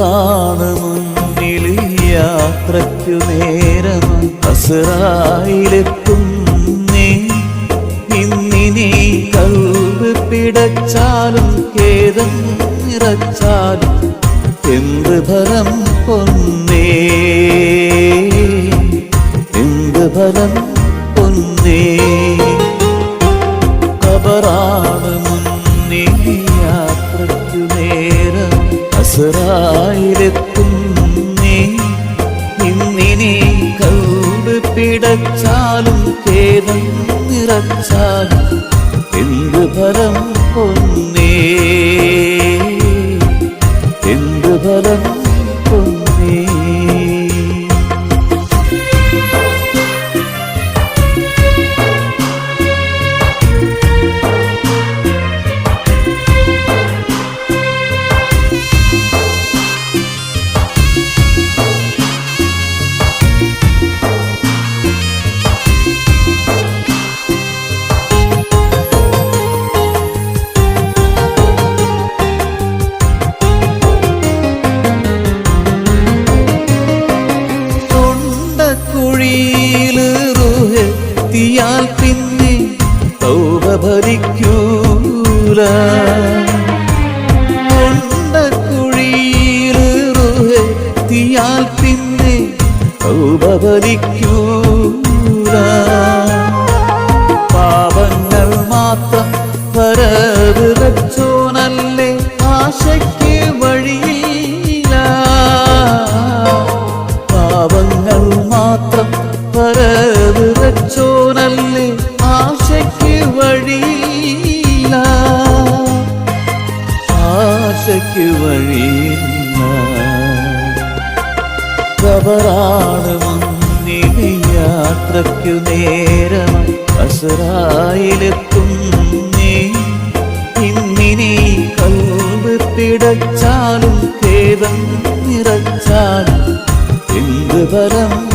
കബറാണ് മുന്നിൽ യാത്രയ്ക്കു നേരം അസറായിലെത്തുന്നേ ഇന്നിനി കൽവ് പിടച്ചാലും ഖേദം നിറച്ചാലും എന്ത് ഫലം പൊന്നേ? എന്ത് ഫലം പൊന്നേ? കബറാണ് മുന്നിൽ യാത്രയ്ക്കു നേരം അസറായിലെത്തുന്നേ ഇന്നിനി കൗട് പിടച്ചാലും ഖേദം നിറച്ചാലും എന്ത് ഫലം പൊന്നേ എന്ത് ഫലം റുഹെത്തിയാൽ പിന്നെ തൗവ ഭരിക്കൂല തൊണ്ടക്കുഴിയിൽ റുഹെത്തിയാൽ പിന്നെ തൗവ ഭരിക്കൂല തിരുവഴിയുന്ന കബറാണ് മുന്നിന് യാത്രയ്ക്കു നേരം. അസറായിലെത്തും നീ. ഇന്നിനി കൽവ് പിടച്ചാലും ഖേദം നിറച്ചാലും. എന്ത് പരം